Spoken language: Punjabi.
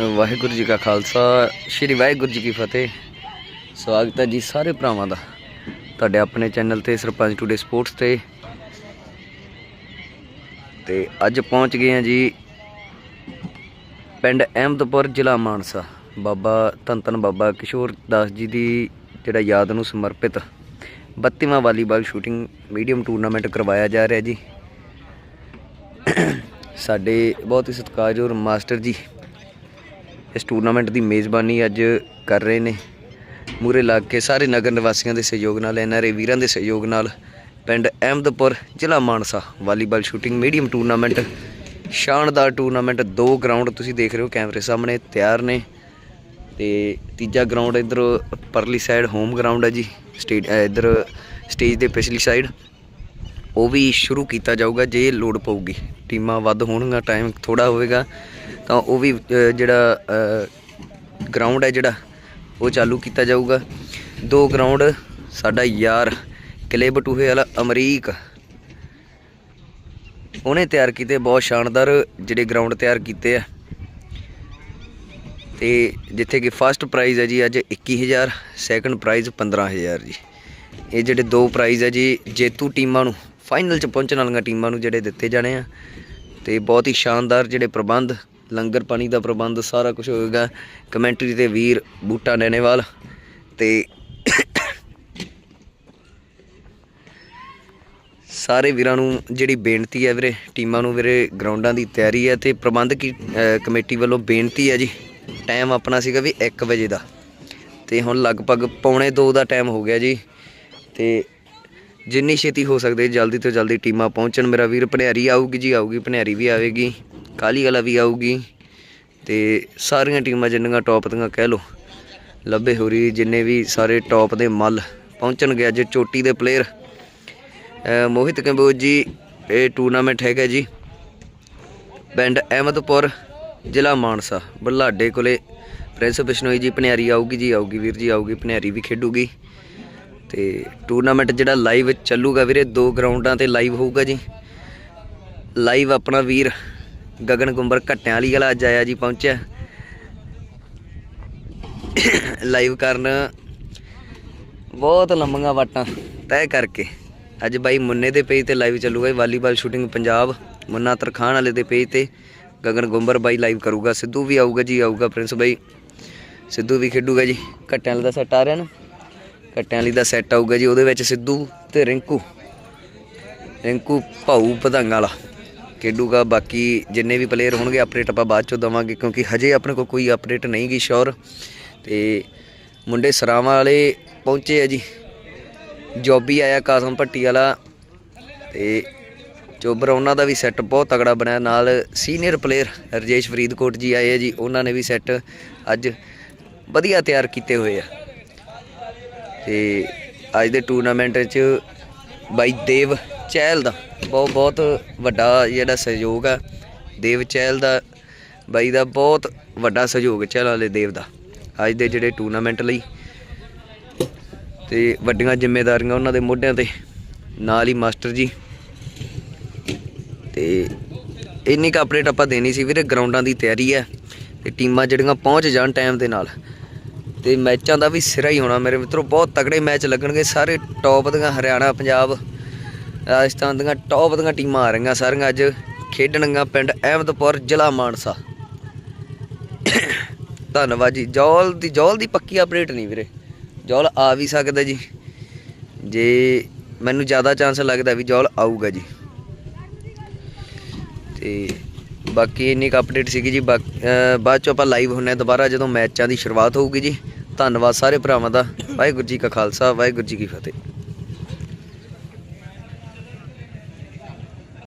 ਵਾਹਿਗੁਰੂ ਜੀ ਕਾ ਖਾਲਸਾ, ਸ੍ਰੀ ਵਾਹਿਗੁਰੂ ਜੀ ਕੀ ਫਤਿਹ। ਸਵਾਗਤ ਹੈ ਜੀ ਸਾਰੇ ਭਰਾਵਾਂ ਦਾ ਤੁਹਾਡੇ ਆਪਣੇ ਚੈਨਲ ਤੇ, ਸਰਪੰਚ ਟੂਡੇ ਸਪੋਰਟਸ ਤੇ। ਤੇ ਅੱਜ ਪਹੁੰਚ ਗਏ ਹਾਂ ਜੀ ਪਿੰਡ ਅਹਿਮਦਪੁਰ, ਜ਼ਿਲ੍ਹਾ ਮਾਨਸਾ। ਬਾਬਾ ਧੰਨ ਧੰਨ ਬਾਬਾ ਕਿਸ਼ੋਰ ਦਾਸ ਜੀ ਦੀ ਜਿਹੜਾ ਯਾਦ ਨੂੰ ਸਮਰਪਿਤ 32ਵਾਂ ਵਾਲੀਬਾਲ ਸ਼ੂਟਿੰਗ ਮੀਡੀਅਮ ਟੂਰਨਾਮੈਂਟ ਕਰਵਾਇਆ ਜਾ ਰਿਹਾ ਜੀ। ਸਾਡੇ ਬਹੁਤ ਹੀ ਸਤਿਕਾਰਯੋਗ ਮਾਸਟਰ ਜੀ ਇਸ ਟੂਰਨਾਮੈਂਟ ਦੀ ਮੇਜ਼ਬਾਨੀ ਅੱਜ ਕਰ ਰਹੇ ਨੇ। ਮੂਰੇ ਲੱਗ ਕੇ ਸਾਰੇ ਨਗਰ ਨਿਵਾਸੀਆਂ ਦੇ ਸਹਿਯੋਗ ਨਾਲ ਐਨਆਰਏ ਵੀਰਾਂ ਦੇ ਸਹਿਯੋਗ ਨਾਲ ਪਿੰਡ ਅਹਿਮਦਪੁਰ, ਜ਼ਿਲ੍ਹਾ Mansa volleyball shooting medium tournament ਸ਼ਾਨਦਾਰ ਟੂਰਨਾਮੈਂਟ ਦੋ ਗਰਾਊਂਡ ਤੁਸੀਂ ਦੇਖ ਰਹੇ ਹੋ ਕੈਮਰੇ ਸਾਹਮਣੇ, ਤਿਆਰ ਨੇ। ਤੇ ਤੀਜਾ ਗਰਾਊਂਡ ਇਧਰ ਪਰਲੀ ਸਾਈਡ ਹੋਮ ਗਰਾਊਂਡ ਹੈ ਜੀ ਸਟੇਜ ਇਧਰ ਸਟੇਜ ਦੇ ਪਿਛਲੀ ਸਾਈਡ ਉਹ ਵੀ ਸ਼ੁਰੂ ਕੀਤਾ ਜਾਊਗਾ ਜੇ ਲੋਡ ਪਊਗੀ। ਟੀਮਾਂ ਵੱਧ ਹੋਣਗੀਆਂ ਟਾਈਮ ਥੋੜਾ ਹੋਵੇਗਾ। ਤਾਂ ਉਹ ਵੀ ਜਿਹੜਾ ਗਰਾਊਂਡ ਹੈ ਜਿਹੜਾ, ਉਹ ਚਾਲੂ ਕੀਤਾ ਜਾਊਗਾ। ਦੋ ਗਰਾਊਂਡ ਸਾਡਾ ਯਾਰ ਕਿਲੇ ਬਟੂਹੇ ਵਾਲਾ ਅਮਰੀਕ। ਉਹਨੇ ਤਿਆਰ ਕੀਤੇ, ਬਹੁਤ ਸ਼ਾਨਦਾਰ ਜਿਹੜੇ ਗਰਾਊਂਡ ਤਿਆਰ ਕੀਤੇ ਆ। ਤੇ ਜਿੱਥੇ ਕਿ ਫਸਟ ਪ੍ਰਾਈਜ਼ ਹੈ ਜੀ, ਅੱਜ 21000 ਸੈਕੰਡ ਪ੍ਰਾਈਜ਼ 15000 ਜੀ। ਇਹ ਜਿਹੜੇ ਦੋ ਪ੍ਰਾਈਜ਼ ਹੈ ਜੀ, ਜੇਤੂ ਟੀਮਾਂ ਨੂੰ ਫਾਈਨਲ ਚ ਪਹੁੰਚਣ ਵਾਲੀਆਂ ਟੀਮਾਂ ਨੂੰ ਜਿਹੜੇ ਦਿੱਤੇ ਜਾਣੇ ਆ। ਤੇ ਬਹੁਤ ਹੀ ਸ਼ਾਨਦਾਰ ਜਿਹੜੇ ਪ੍ਰਬੰਧ ਲੰਗਰ ਪਾਣੀ ਦਾ ਪ੍ਰਬੰਧ ਸਾਰਾ ਕੁਝ ਹੋਏਗਾ। ਕਮੈਂਟਰੀ ਤੇ ਵੀਰ ਬੂਟਾ ਨੈਣੇਵਾਲ ਤੇ ਸਾਰੇ ਵੀਰਾਂ ਨੂੰ ਜਿਹੜੀ ਬੇਨਤੀ ਹੈ ਵੀਰੇ, ਟੀਮਾਂ ਨੂੰ ਵੀਰੇ, ਗਰਾਊਂਡਾਂ ਦੀ ਤਿਆਰੀ ਹੈ ਤੇ ਪ੍ਰਬੰਧਕ ਕਮੇਟੀ ਵੱਲੋਂ ਬੇਨਤੀ ਹੈ ਜੀ ਟਾਈਮ ਆਪਣਾ ਸੀਗਾ ਵੀ 1 ਵਜੇ ਦਾ। ਤੇ ਹੁਣ ਲਗਭਗ ਪੌਣੇ 2 ਦਾ ਟਾਈਮ ਹੋ ਗਿਆ ਜੀ। ਤੇ ਜਿੰਨੀ ਛੇਤੀ ਹੋ ਸਕਦੇ ਜਲਦੀ ਤੋਂ ਜਲਦੀ ਟੀਮਾਂ ਪਹੁੰਚਣ। ਮੇਰਾ ਵੀਰ ਭਨਿਆਰੀ ਆਊਗੀ ਜੀ, ਆਊਗੀ, ਭਨਿਆਰੀ ਵੀ ਆਵੇਗੀ। ਕਾਲੀ ਵਾਲਾ ਵੀ ਆਊਗੀ। ਤੇ ਸਾਰੀਆਂ ਟੀਮਾਂ ਜਿੰਨੀਆਂ ਟੌਪ ਦੀਆਂ ਕਹਿ ਲਓ, ਲੱਭੇ ਹੋਰੀ ਜਿੰਨੇ ਵੀ ਸਾਰੇ ਟੌਪ ਦੇ ਮੱਲ ਪਹੁੰਚਣਗੇ ਅੱਜ ਚੋਟੀ ਦੇ ਪਲੇਅਰ ਮੋਹਿਤ ਕੰਬੋਜ ਜੀ, ਇਹ ਟੂਰਨਾਮੈਂਟ ਹੈਗਾ ਜੀ। ਪਿੰਡ ਅਹਿਮਦਪੁਰ, ਜ਼ਿਲ੍ਹਾ ਮਾਨਸਾ। ਬੁਢਲਾਡੇ ਕੋਲੇ ਪ੍ਰਿੰਸ ਬਿਸ਼ਨੋਈ ਜੀ ਪਨਿਆਰੀ ਆਊਗੀ ਜੀ, ਆਊਗੀ ਵੀਰ ਜੀ, ਆਊਗੀ ਪਨਿਆਰੀ ਵੀ ਖੇਡੂਗੀ। ਤੇ ਟੂਰਨਾਮੈਂਟ ਜਿਹੜਾ ਲਾਈਵ ਚੱਲੂਗਾ ਵੀਰੇ, ਦੋ ਗਰਾਊਂਡਾਂ ਤੇ ਲਾਈਵ ਹੋਊਗਾ ਜੀ। ਲਾਈਵ ਆਪਣਾ ਵੀਰ ਗਗਨ ਗੁੰਬਰ ਘੱਟਿਆਂ ਵਾਲੀ ਵਾਲਾ ਅੱਜ ਆਇਆ ਜੀ ਪਹੁੰਚਿਆ। ਲਾਈਵ ਕਰਨ। ਬਹੁਤ ਲੰਮੀਆਂ ਵਾਟਾਂ ਤੈਅ ਕਰਕੇ। ਅੱਜ ਬਾਈ ਮੁੰਨੇ ਦੇ ਪੇਜ ਤੇ ਲਾਈਵ ਚੱਲੂਗਾ ਜੀ, ਵਾਲੀਬਾਲ ਸ਼ੂਟਿੰਗ ਪੰਜਾਬ, ਮੁੰਨਾ ਤਰਖਾਨ ਵਾਲੇ ਦੇ ਪੇਜ ਤੇ। ਗਗਨ ਗੁੰਬਰ ਬਾਈ ਲਾਈਵ ਕਰੂਗਾ, ਸਿੱਧੂ ਵੀ ਆਊਗਾ ਜੀ, ਆਊਗਾ ਪ੍ਰਿੰਸ ਬਾਈ। ਸਿੱਧੂ ਵੀ ਖੇਡੂਗਾ ਜੀ, ਘੱਟਿਆਂ ਵਾਲੇ ਦਾ ਸੈੱਟ ਆ ਰਿਹਾ ਨਾ। ਘੱਟਿਆਂ ਵਾਲੀ ਦਾ ਸੈੱਟ ਆਊਗਾ ਜੀ, ਉਹਦੇ ਵਿੱਚ ਸਿੱਧੂ ਤੇ ਰਿੰਕੂ। ਰਿੰਕੂ ਭਾਊ ਪਧਾਂਗਾ ਵਾਲਾ। ਖੇਡੂਗਾ, ਬਾਕੀ ਜਿੰਨੇ ਵੀ ਪਲੇਅਰ ਹੋਣਗੇ ਅਪਡੇਟ ਆਪਾਂ ਬਾਅਦ ਚੋਂ ਦਵਾਂਗੇ, ਕਿਉਂਕਿ ਹਜੇ ਆਪਣੇ ਕੋਲ ਕੋਈ ਅਪਡੇਟ ਨਹੀਂ ਗਈ ਸ਼ੋਰ ਤੇ ਮੁੰਡੇ ਸਰਾਵਾਂ ਵਾਲੇ ਪਹੁੰਚੇ ਆ ਜੀ। ਜੋਬੀ ਆਇਆ ਕਾਸਮ ਭੱਟੀ ਵਾਲਾ। ਤੇ ਚੋਬਰ, ਉਹਨਾਂ ਦਾ ਵੀ ਸੈੱਟ ਬਹੁਤ ਤਗੜਾ ਬਣਿਆ। ਨਾਲ ਸੀਨੀਅਰ ਪਲੇਅਰ ਰਜੇਸ਼ ਫਰੀਦਕੋਟ ਜੀ ਆਏ ਆ ਜੀ, ਉਹਨਾਂ ਨੇ ਵੀ ਸੈੱਟ ਅੱਜ ਵਧੀਆ ਤਿਆਰ ਕੀਤੇ ਹੋਏ ਆ। ਤੇ ਅੱਜ ਦੇ ਟੂਰਨਾਮੈਂਟ 'ਚ ਬਾਈ ਦੇਵ ਚਹਿਲ ਦਾ ਬਹੁਤ ਬਹੁਤ ਵੱਡਾ ਜਿਹੜਾ ਸਹਿਯੋਗ ਆ ਦੇਵ ਚਹਿਲ ਦਾ, ਬਾਈ ਦਾ ਬਹੁਤ ਵੱਡਾ ਸਹਿਯੋਗ ਚਹਿਲ ਵਾਲੇ ਦੇਵ ਦਾ, ਅੱਜ ਦੇ ਜਿਹੜੇ ਟੂਰਨਾਮੈਂਟ ਲਈ। ਤੇ ਵੱਡੀਆਂ ਜ਼ਿੰਮੇਵਾਰੀਆਂ ਉਹਨਾਂ ਦੇ ਮੋਢਿਆਂ ਤੇ, ਨਾਲ ਹੀ ਮਾਸਟਰ ਜੀ। ਤੇ ਇੰਨੀ ਕੁ ਅਪਡੇਟ ਆਪਾਂ ਦੇਣੀ ਸੀ ਵੀਰੇ, ਗਰਾਊਂਡਾਂ ਦੀ ਤਿਆਰੀ ਹੈ ਤੇ ਟੀਮਾਂ ਜਿਹੜੀਆਂ ਪਹੁੰਚ ਜਾਣ ਟਾਈਮ ਦੇ ਨਾਲ। ਤੇ ਮੈਚਾਂ ਦਾ ਵੀ ਸਿਰਾ ਹੀ ਹੋਣਾ ਮੇਰੇ ਮਿੱਤਰੋ, ਬਹੁਤ ਤਗੜੇ ਮੈਚ ਲੱਗਣਗੇ ਸਾਰੇ ਟੌਪ ਦੀਆਂ, ਹਰਿਆਣਾ, ਪੰਜਾਬ। ਰਾਜਸਥਾਨ ਦੀਆਂ ਟੌਪ ਦੀਆਂ ਟੀਮਾਂ ਆ ਰਹੀਆਂ ਸਾਰੀਆਂ ਅੱਜ ਖੇਡਣਗੀਆਂ ਪਿੰਡ ਅਹਿਮਦਪੁਰ ਜ਼ਿਲ੍ਹਾ ਮਾਨਸਾ। ਧੰਨਵਾਦ ਜੀ। ਜੌਲ ਦੀ ਜੌਲ ਦੀ ਪੱਕੀ ਅਪਡੇਟ ਨਹੀਂ ਵੀਰੇ। ਜੌਲ ਆ ਵੀ ਸਕਦਾ ਜੀ। ਜੇ ਮੈਨੂੰ ਜ਼ਿਆਦਾ ਚਾਂਸ ਲੱਗਦਾ ਵੀ ਜੌਲ ਆਊਗਾ ਜੀ। ਤੇ ਬਾਕੀ ਇੰਨੀ ਕੁ ਅਪਡੇਟ ਸੀਗੀ ਜੀ। ਬਾਕ- ਬਾਅਦ ਚੋਂ ਆਪਾਂ ਲਾਈਵ ਹੁੰਨੇ ਆ ਦੁਬਾਰਾ ਜਦੋਂ ਮੈਚਾਂ ਦੀ ਸ਼ੁਰੂਆਤ ਹੋਊਗੀ ਜੀ। ਧੰਨਵਾਦ ਸਾਰੇ ਭਰਾਵਾਂ ਦਾ। ਵਾਹਿਗੁਰੂ ਜੀ ਕਾ ਖਾਲਸਾ, ਵਾਹਿਗੁਰੂ ਜੀ ਕੀ ਫਤਿਹ।